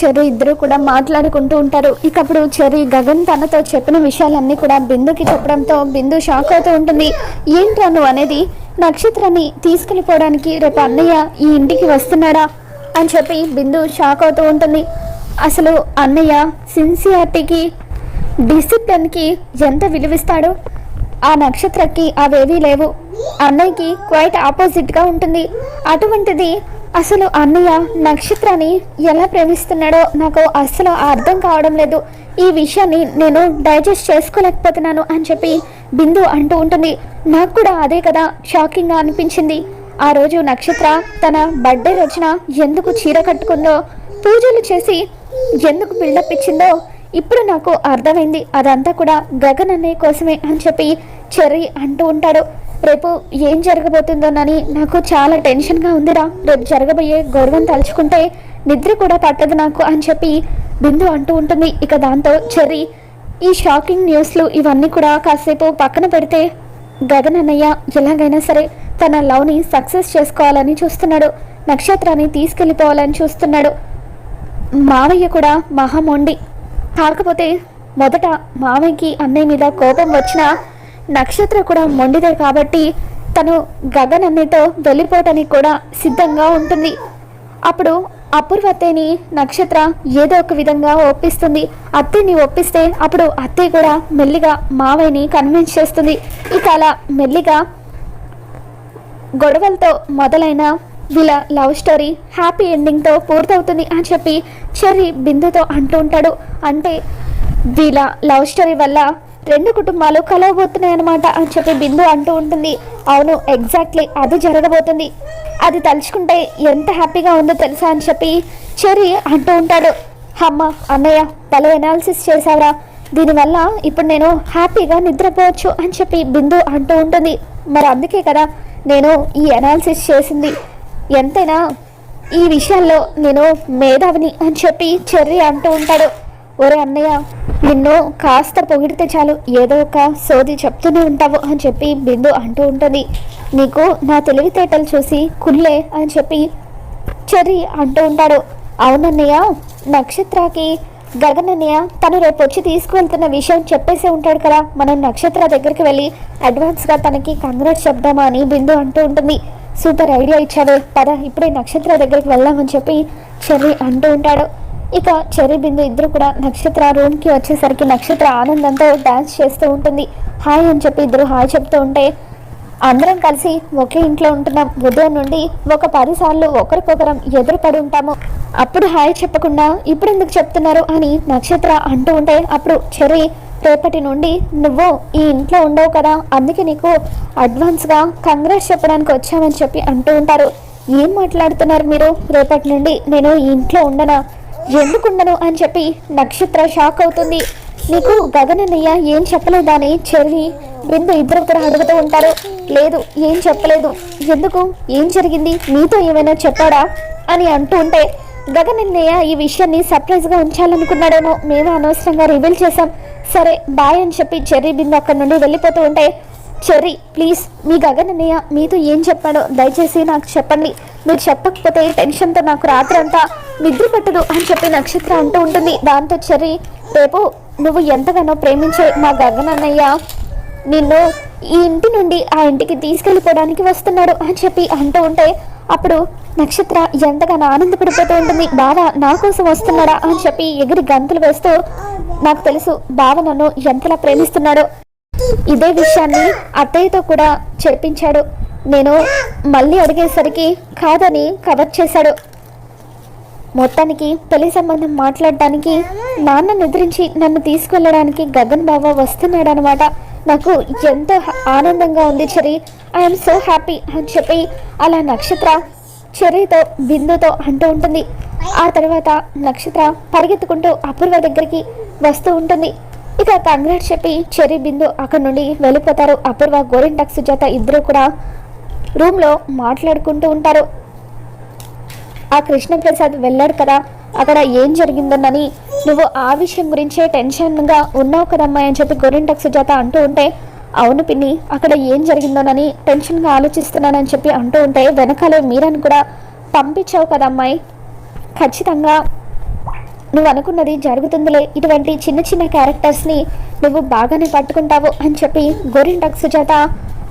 Cherry ఇద్దరు కూడా మాట్లాడుకుంటూ ఉంటారు. ఇక అప్పుడు చెర్రీ గగన్ తనతో చెప్పిన విషయాలన్నీ కూడా బిందుకి చెప్పడంతో బిందు షాక్ అవుతూ ఉంటుంది. ఏంట్రా నువ్వు అనేది? నక్షత్రాన్ని తీసుకెళ్ళిపోవడానికి రేపు అన్నయ్య ఈ ఇంటికి వస్తున్నాడా? అని చెప్పి బిందు షాక్ అవుతూ ఉంటుంది. అసలు అన్నయ్య సిన్సియారిటీకి డిసిప్లిన్కి ఎంత విలువిస్తాడో? ఆ నక్షత్రకి అవేవీ లేవు. అన్నయ్యకి క్వైట్ ఆపోజిట్గా ఉంటుంది. అటువంటిది అసలు అన్నయ్య నక్షత్రాన్ని ఎలా ప్రేమిస్తున్నాడో నాకు అస్సలు అర్థం కావడం లేదు. ఈ విషయాన్ని నేను డైజెస్ట్ చేసుకోలేకపోతున్నాను అని చెప్పి బిందు అంటూ ఉంటుంది. నాకు కూడా అదే కదా షాకింగ్గా అనిపించింది. ఆ రోజు నక్షత్ర తన బర్త్డే రోజున ఎందుకు చీర కట్టుకుందో పూజలు చేసి ఎందుకు బిల్డప్ ఇచ్చిందో ఇప్పుడు నాకు అర్థమైంది. అదంతా కూడా గగన్ అన్నయ్య కోసమే అని చెప్పి చెర్రీ అంటూ ఉంటాడు. రేపు ఏం జరగబోతుందోనని నాకు చాలా టెన్షన్గా ఉందిరా. రేపు జరగబోయే గౌరవం తలుచుకుంటే నిద్ర కూడా పట్టదు నాకు అని చెప్పి బిందు అంటూ ఉంటుంది. ఇక దాంతో చెర్రీ ఈ షాకింగ్ న్యూస్లు ఇవన్నీ కూడా కాసేపు పక్కన పెడితే గగన్ అన్నయ్య ఎలాగైనా సరే తన లవ్ని సక్సెస్ చేసుకోవాలని చూస్తున్నాడు. నక్షత్రాన్ని తీసుకెళ్ళిపోవాలని చూస్తున్నాడు. మావయ్య కూడా మహామొండి కాకపోతే మొదట మావయ్యకి అన్నయ్య మీద కోపం వచ్చినా నక్షత్ర కూడా మొండిదే కాబట్టి తను గగన్ అన్నయ్యతో వెళ్ళిపోవటానికి కూడా సిద్ధంగా ఉంటుంది. అప్పుడు అపూర్వతేని నక్షత్ర ఏదో ఒక విధంగా ఒప్పిస్తుంది. అత్తేని ఒప్పిస్తే అప్పుడు అత్తయ్య కూడా మెల్లిగా మావయ్యని కన్విన్స్ చేస్తుంది. ఇక అలా మెల్లిగా గొడవలతో మొదలైన వీళ్ళ లవ్ స్టోరీ హ్యాపీ ఎండింగ్తో పూర్తవుతుంది అని చెప్పి చెర్రీ బిందుతో అంటూ ఉంటాడు. అంటే వీళ్ళ లవ్ స్టోరీ వల్ల రెండు కుటుంబాలు కలవబోతున్నాయి అనమాట అని చెప్పి బిందు అంటూ ఉంటుంది. అవును ఎగ్జాక్ట్లీ అది జరగబోతుంది. అది తలుచుకుంటే ఎంత హ్యాపీగా ఉందో తెలుసా అని చెప్పి చెర్రీ అంటూ ఉంటాడు. అమ్మ అన్నయ్య భలే ఎనాలిసిస్ చేసావురా దీనివల్ల ఇప్పుడు నేను హ్యాపీగా నిద్రపోవచ్చు అని చెప్పి బిందు అంటూ ఉంటుంది. మరి అందుకే కదా నేను ఈ ఎనాలిసిస్ చేసింది. ఎంతైనా ఈ విషయాల్లో నేను మేధావిని అని చెప్పి చెర్రీ అంటూ ఉంటాడు. ఒరే అన్నయ్య నిన్ను కాస్త పొగిడితే చాలు. ఏదో ఒక సోది చెప్తూనే ఉంటావు అని చెప్పి బిందు అంటూ ఉంటుంది. నీకు నా తెలివితేటలు చూసి కుళ్ళే అని చెప్పి చెర్రీ అంటూ ఉంటాడు. అవునన్నయ్య నక్షత్రకి గగనన్నయ్య తను రేపు వచ్చి తీసుకువెళ్తున్న విషయం చెప్పేసి ఉంటాడు కదా. మనం నక్షత్ర దగ్గరికి వెళ్ళి అడ్వాన్స్గా తనకి కంగ్రాట్స్ చెప్దామా అని బిందు అంటూ ఉంటుంది. సూపర్ ఐడియా ఇచ్చాడు పద ఇప్పుడే నక్షత్ర దగ్గరికి వెళ్దామని చెప్పి చెర్రి అంటూ ఉంటాడు. ఇక చెర్రీ బిందు ఇద్దరు కూడా నక్షత్ర రూమ్కి వచ్చేసరికి నక్షత్ర ఆనందంతో డాన్స్ చేస్తూ ఉంటుంది. హాయ్ అని చెప్పి ఇద్దరు హాయ్ చెప్తూ ఉంటే అందరం కలిసి ఒకే ఇంట్లో ఉంటున్నాం. ఉదయం నుండి ఒక పదిసార్లు ఒకరికొకరం ఎదురుపడి ఉంటాము. అప్పుడు హాయ్ చెప్పకుండా ఇప్పుడు ఎందుకు చెప్తున్నారు అని నక్షత్ర అంటూ ఉంటే అప్పుడు చెరి రేపటి నుండి నువ్వు ఈ ఇంట్లో ఉండవు కదా అందుకే నీకు అడ్వాన్స్గా కంగ్రెస్ చెప్పడానికి వచ్చామని చెప్పి అంటూ ఉంటారు. ఏం మాట్లాడుతున్నారు మీరు? రేపటి నుండి నేను ఈ ఇంట్లో ఉండనా? ఎందుకు ఉండను అని చెప్పి నక్షత్ర షాక్ అవుతుంది. నీకు గగనన్నయ్య ఏం చెప్పలేదా అని చెర్రీ బిందు ఇద్దరు కూడా అడుగుతూ ఉంటారు. లేదు ఏం చెప్పలేదు. ఎందుకు? ఏం జరిగింది? నీతో ఏమైనా చెప్పాడా? అని అంటూ ఉంటే గగనన్నయ్య ఈ విషయాన్ని సర్ప్రైజ్గా ఉంచాలనుకున్నాడేమో. మేము అనవసరంగా రివీల్ చేశాం. సరే బాయ్ అని చెప్పి చెర్రీ బిందు అక్కడి నుండి వెళ్ళిపోతూ ఉంటే చెర్రీ ప్లీజ్ మీ గగనన్నయ్య మీతో ఏం చెప్పాడో దయచేసి నాకు చెప్పండి. మీరు చెప్పకపోతే టెన్షన్తో నాకు రాత్రంతా నిద్ర పట్టదు అని చెప్పి నక్షత్ర అంటూ ఉంటుంది. దాంతో చెర్రీ రేపు నువ్వు ఎంతగానో ప్రేమించే మా గగనన్నయ్య నిన్ను ఈ ఇంటి నుండి ఆ ఇంటికి తీసుకెళ్ళిపోవడానికి వస్తున్నాడు అని చెప్పి అంటూ ఉంటే అప్పుడు నక్షత్ర ఎంతగానో ఆనందపడిపోతూ ఉంటుంది. బావ నా కోసం వస్తున్నాడా అని చెప్పి ఎగిరి గంతులు వేస్తూ నాకు తెలుసు బావ నన్ను ఎంతలా ప్రేమిస్తున్నాడో. ఇదే విషయాన్ని అత్తయ్యతో కూడా చెప్పించాడు. నేను మళ్ళీ అడిగేసరికి కాదని కవర్ చేశాడు. మొత్తానికి పెళ్ళి సంబంధం మాట్లాడడానికి నాన్న నిద్రించి నన్ను తీసుకెళ్ళడానికి గగన్ బావ వస్తున్నాడు అనమాట నాకు ఎంతో ఆనందంగా ఉంది చెరి ఐఎమ్ సో హ్యాపీ అని చెప్పి అలా నక్షత్ర చెర్రీతో బిందుతో అంటూ ఉంటుంది. ఆ తర్వాత నక్షత్ర పరిగెత్తుకుంటూ అపూర్వ దగ్గరికి వస్తూ ఉంటుంది. ఇక కంగ్రాట్స్ చెప్పి చెర్రీ బిందు అక్కడి నుండి వెళ్ళిపోతారు. అపూర్వ గోరింటాక్ సుజాత ఇద్దరు కూడా రూమ్లో మాట్లాడుకుంటూ ఉంటారు. ఆ కృష్ణప్రసాద్ వెళ్ళాడు కదా అక్కడ ఏం జరిగిందోనని నువ్వు ఆ విషయం గురించే టెన్షన్గా ఉన్నావు కదమ్మాయి అని చెప్పి గోరింటక్ సుజాత అంటూ ఉంటే అవును పిన్ని అక్కడ ఏం జరిగిందోనని టెన్షన్గా ఆలోచిస్తున్నానని చెప్పి అంటూ ఉంటే వెనకాలే మీరని కూడా పంపించావు కదమ్మాయి. ఖచ్చితంగా నువ్వు అనుకున్నది జరుగుతుందిలే. ఇటువంటి చిన్న చిన్న క్యారెక్టర్స్ని నువ్వు బాగానే పట్టుకుంటావు అని చెప్పి గోరింటాకు సుజాత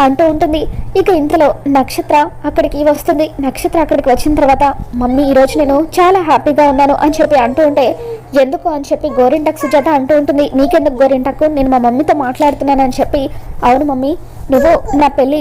అంటూ ఉంటుంది. ఇక ఇంతలో నక్షత్ర అక్కడికి వస్తుంది. నక్షత్ర అక్కడికి వచ్చిన తర్వాత మమ్మీ ఈరోజు నేను చాలా హ్యాపీగా ఉన్నాను అని చెప్పి అంటూ ఉంటే ఎందుకు? అని చెప్పి గోరింటకు సుజాత అంటూ ఉంటుంది. నీకెందుకు గోరింటకు? నేను మా మమ్మీతో మాట్లాడుతున్నాను అని చెప్పి అవును మమ్మీ నువ్వు నా పెళ్ళి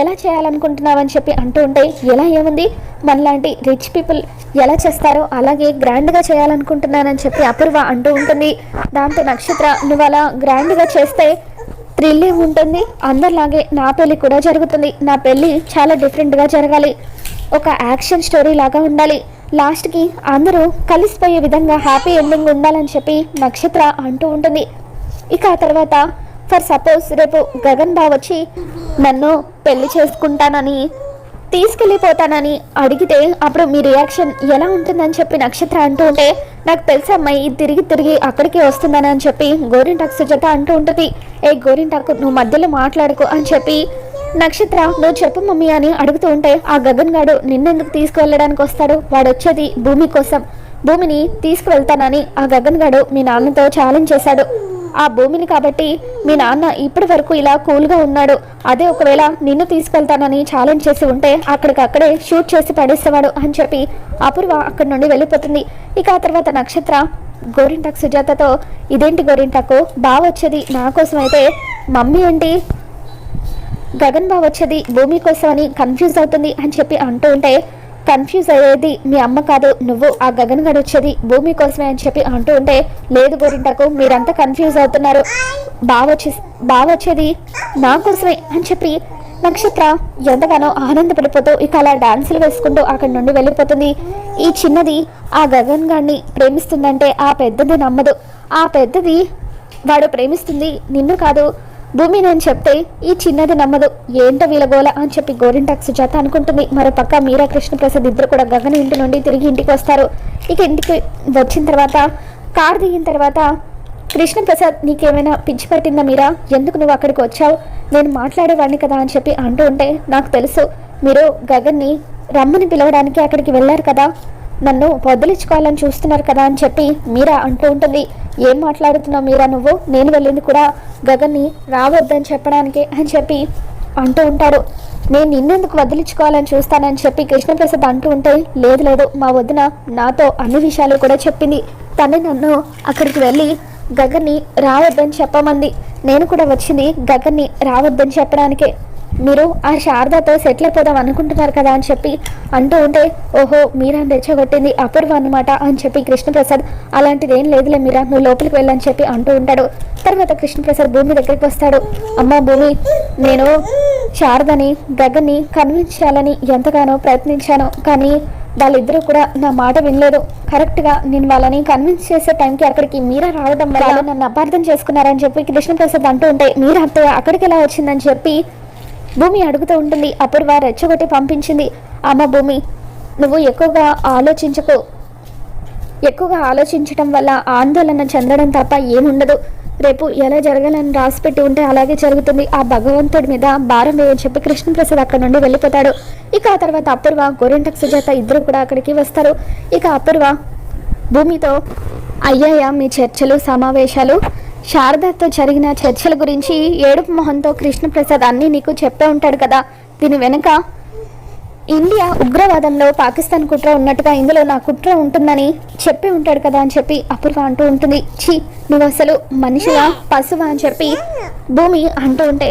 ఎలా చేయాలనుకుంటున్నావని చెప్పి అంటూ ఉంటే ఎలా ఏముంది? మనలాంటి రిచ్ పీపుల్ ఎలా చేస్తారో అలాగే గ్రాండ్గా చేయాలనుకుంటున్నానని చెప్పి అపూర్వ అంటూ ఉంటుంది. దాంతో నక్షత్ర నువ్వు అలా గ్రాండ్గా చేస్తే థ్రిల్ ఉంటుంది అందరిలాగే నా పెళ్ళి కూడా జరుగుతుంది. నా పెళ్ళి చాలా డిఫరెంట్గా జరగాలి. ఒక యాక్షన్ స్టోరీ లాగా ఉండాలి. లాస్ట్కి అందరూ కలిసిపోయే విధంగా హ్యాపీ ఎండింగ్ ఉండాలని చెప్పి నక్షత్ర అంటూ ఉంటుంది. ఇక ఆ తర్వాత ఫర్ సపోజ్ రేపు గగన్ బావ వచ్చి నన్ను పెళ్ళి చేసుకుంటానని తీసుకెళ్ళిపోతానని అడిగితే అప్పుడు మీ రియాక్షన్ ఎలా ఉంటుందని చెప్పి నక్షత్ర అంటూ ఉంటే నాకు తెలిసి అమ్మాయి తిరిగి తిరిగి అక్కడికే వస్తుందని అని చెప్పి గోరింటాకు సుజాత అంటూ ఉంటుంది. ఏ గోరింటాకు నువ్వు మధ్యలో మాట్లాడుకో అని చెప్పి నక్షత్ర నువ్వు చెప్పు మమ్మీ అని అడుగుతూ ఉంటే ఆ గగన్ గాడు నిన్నెందుకు తీసుకువెళ్ళడానికి వస్తాడు? వాడు వచ్చేది భూమి కోసం. భూమిని తీసుకువెళ్తానని ఆ గగన్ గాడు మీ నాన్నతో ఛాలెంజ్ చేశాడు. ఆ భూమిని కాబట్టి మీ నాన్న ఇప్పటి వరకు ఇలా కూల్గా ఉన్నాడు. అదే ఒకవేళ నిన్ను తీసుకెళ్తానని ఛాలెంజ్ చేసి ఉంటే అక్కడికక్కడే షూట్ చేసి పడేసేవాడు అని చెప్పి అపూర్వ అక్కడి నుండి వెళ్ళిపోతుంది. ఇక ఆ తర్వాత నక్షత్ర గోరింటాకు సుజాతతో ఇదేంటి గోరింటాకు? బావ వచ్చేది నా కోసం అయితే మమ్మీ ఏంటి? గగన్ బావ వచ్చేది భూమి కోసం అని కన్ఫ్యూజ్ అవుతుంది అని చెప్పి అంటూ ఉంటే కన్ఫ్యూజ్ అయ్యేది మీ అమ్మ కాదు నువ్వు ఆ గగన్ గడు వచ్చేది భూమి కోసమే అని చెప్పి అంటూ ఉంటే లేదు గోరింటకు మీరంతా కన్ఫ్యూజ్ అవుతున్నారు. బావ వచ్చే బావ వచ్చేది నా కోసమే అని చెప్పి నక్షత్ర ఎంతగానో ఆనందపడిపోతూ ఇక అలా డాన్సులు వేసుకుంటూ అక్కడి నుండి వెళ్ళిపోతుంది. ఈ చిన్నది ఆ గగన్ గాడిని ప్రేమిస్తుందంటే ఆ పెద్దది నమ్మదు. ఆ పెద్దది వాడు ప్రేమిస్తుంది నిన్ను కాదు భూమి నేను చెప్తే ఈ చిన్నది నమ్మదు. ఏంటో వీలగోల అని చెప్పి గోరింటాకు సుజాత అనుకుంటుంది. మరోపక్క మీరా కృష్ణప్రసాద్ ఇద్దరు కూడా గగన్ ఇంటి నుండి తిరిగి ఇంటికి వస్తారు. ఇక ఇంటికి వచ్చిన తర్వాత కార్ దిగిన తర్వాత కృష్ణప్రసాద్ నీకేమైనా పిచ్చి పట్టిందా మీరా? ఎందుకు నువ్వు అక్కడికి వచ్చావు? నేను మాట్లాడేవాడిని కదా అని చెప్పి అంటూ ఉంటే నాకు తెలుసు మీరు గగన్ని రమ్మని పిలవడానికి అక్కడికి వెళ్ళారు కదా. నన్ను వదిలించుకోవాలని చూస్తున్నారు కదా అని చెప్పి మీరా అంటూ ఉంటుంది. ఏం మాట్లాడుతున్నావు మీరా నువ్వు? నేను వెళ్ళింది కూడా గగన్ని రావద్దని చెప్పడానికి అని చెప్పి అంటూ ఉంటారు. నేను నిన్నెందుకు వదిలించుకోవాలని చూస్తానని చెప్పి కృష్ణప్రసాద్ అంటూ ఉంటే లేదు లేదు మా వదిన నాతో అన్ని విషయాలు కూడా చెప్పింది. తను నన్ను అక్కడికి వెళ్ళి గగన్ని రావద్దని చెప్పమంది. నేను కూడా వచ్చింది గగన్ని రావద్దని చెప్పడానికే. మీరు ఆ శారదతో సెటిల్ అయిపోదాం అనుకుంటున్నారు కదా అని చెప్పి అంటూ ఉంటే ఓహో మీరా రెచ్చగొట్టింది అపూర్వ అనమాట అని చెప్పి కృష్ణప్రసాద్ అలాంటిది ఏం లేదులే మీరా నువ్వు లోపలికి వెళ్ళని చెప్పి అంటూ ఉంటాడు. తర్వాత కృష్ణప్రసాద్ భూమి దగ్గరికి వస్తాడు. అమ్మ భూమి నేను శారదని గగన్ని కన్విన్స్ చేయాలని ఎంతగానో ప్రయత్నించాను కానీ వాళ్ళిద్దరూ కూడా నా మాట వినలేదు. కరెక్ట్గా నేను వాళ్ళని కన్విన్స్ చేసే టైంకి అక్కడికి మీరా రావడం వల్ల నన్ను అపార్థం చేసుకున్నారని చెప్పి కృష్ణప్రసాద్ అంటూ ఉంటే మీరా అత్తయ్య అక్కడికి ఎలా వచ్చిందని చెప్పి భూమి అడుగుతూ ఉంటుంది. అపూర్వ రెచ్చగొట్టి పంపించింది. అమ్మ భూమి నువ్వు ఎక్కువగా ఆలోచించకు. ఎక్కువగా ఆలోచించడం వల్ల ఆందోళన చెందడం తప్ప ఏముండదు. రేపు ఎలా జరగాలని రాసిపెట్టి ఉంటే అలాగే జరుగుతుంది. ఆ భగవంతుడి మీద భారం వేయని చెప్పి కృష్ణప్రసాద్ అక్కడ నుండి వెళ్ళిపోతాడు. ఇక ఆ తర్వాత అపూర్వ గోరింటకు సుజాత ఇద్దరు కూడా అక్కడికి వస్తారు. ఇక అపూర్వ భూమితో అయ్యాయా మీ చర్చలు సమావేశాలు? శారదతో జరిగిన చర్చల గురించి ఏడుపు మొహంతో కృష్ణప్రసాద్ అన్నీ నీకు చెప్పే ఉంటాడు కదా. దీని వెనుక ఇండియా ఉగ్రవాదంలో పాకిస్తాన్ కుట్ర ఉన్నట్టుగా ఇందులో నా కుట్ర ఉంటుందని చెప్పి ఉంటాడు కదా అని చెప్పి అపూర్వ అంటూ ఉంటుంది. ఛీ నువ్వు అసలు మనిషిగా పశువా అని చెప్పి భూమి అంటూ ఉంటే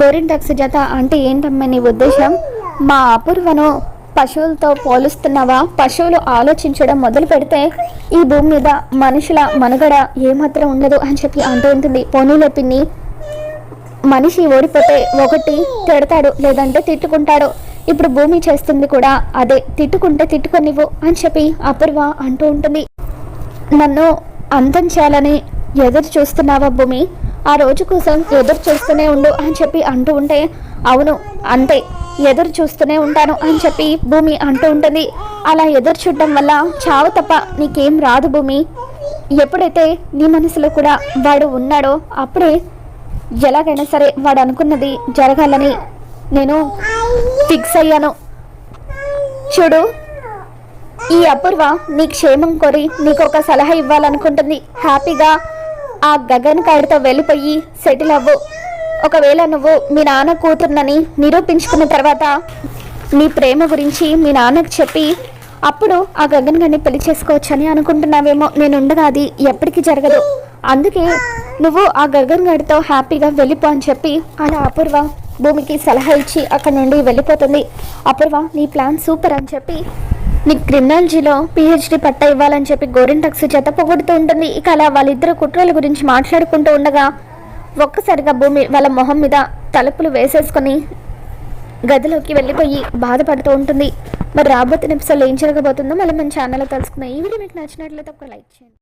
గోరింటాక్ సుజాత అంటే ఏంటమ్మా నీ ఉద్దేశం? మా అపూర్వను పశువులతో పోలుస్తున్నావా? పశువులు ఆలోచించడం మొదలు పెడితే ఈ భూమి మీద మనుషుల మనుగడ ఏమాత్రం ఉండదు అని చెప్పి అంటూ ఉంటుంది. పోనీలే పిన్ని. మనిషి ఓడిపోతే ఒకటి తిడతాడు లేదంటే తిట్టుకుంటాడు. ఇప్పుడు భూమి చేస్తుంది కూడా అదే తిట్టుకుంటే తిట్టుకొనివ్వు అని చెప్పి అపూర్వ అంటూ ఉంటుంది. నన్ను అంతం చేయాలని ఎదురు చూస్తున్నావా భూమి? ఆ రోజు కోసం ఎదురు చూస్తూనే ఉండు అని చెప్పి అంటూ ఉంటే అవును అంతే. ఎదురు చూస్తూనే ఉంటాను అని చెప్పి భూమి అంటూ ఉంటుంది. అలా ఎదురు చూడడం వల్ల చావు తప్ప నీకేం రాదు భూమి. ఎప్పుడైతే నీ మనసులో కూడా వాడు ఉన్నాడో అప్పుడే ఎలాగైనా సరే వాడు అనుకున్నది జరగాలని నేను ఫిక్స్ అయ్యాను. చూడు ఈ అపూర్వ నీ క్షేమం కోరి నీకు ఒక సలహా ఇవ్వాలనుకుంటుంది. హ్యాపీగా ఆ గగన్ కాడితో వెళ్ళిపోయి సెటిల్ అవ్వు. ఒకవేళ నువ్వు మీ నాన్న కూతుర్నని నిరూపించుకున్న తర్వాత నీ ప్రేమ గురించి మీ నాన్నకు చెప్పి అప్పుడు ఆ గగన్ గారిని పెళ్ళి చేసుకోవచ్చని అనుకుంటున్నావేమో నేను ఉండగా అది ఎప్పటికీ జరగదు. అందుకే నువ్వు ఆ గగన్ గారితో హ్యాపీగా వెళ్ళిపో అని చెప్పి అలా అపూర్వ భూమికి సలహా ఇచ్చి అక్కడ నుండి వెళ్ళిపోతుంది. అపూర్వ నీ ప్లాన్ సూపర్ అని చెప్పి నీకు క్రిమినాలజీలో పిహెచ్డి పట్ట ఇవ్వాలని చెప్పి గోరింటక్స్ చేత పొగుడుతూ ఉంటుంది. ఇక అలా వాళ్ళిద్దరు కుట్రల గురించి మాట్లాడుకుంటూ ఉండగా ఒక్కసారిగా భూమి వాళ్ళ మొహం మీద తలుపులు వేసేసుకొని గదిలోకి వెళ్ళిపోయి బాధపడుతూ ఉంటుంది. మరి రాబోతున్న ఎపిసోడ్లో ఏం జరగబోతుందో మళ్ళీ మన ఛానల్లో తెలుసుకుందాం. ఈ వీడియో మీకు నచ్చినట్లయితే ఒక లైక్ చేయండి.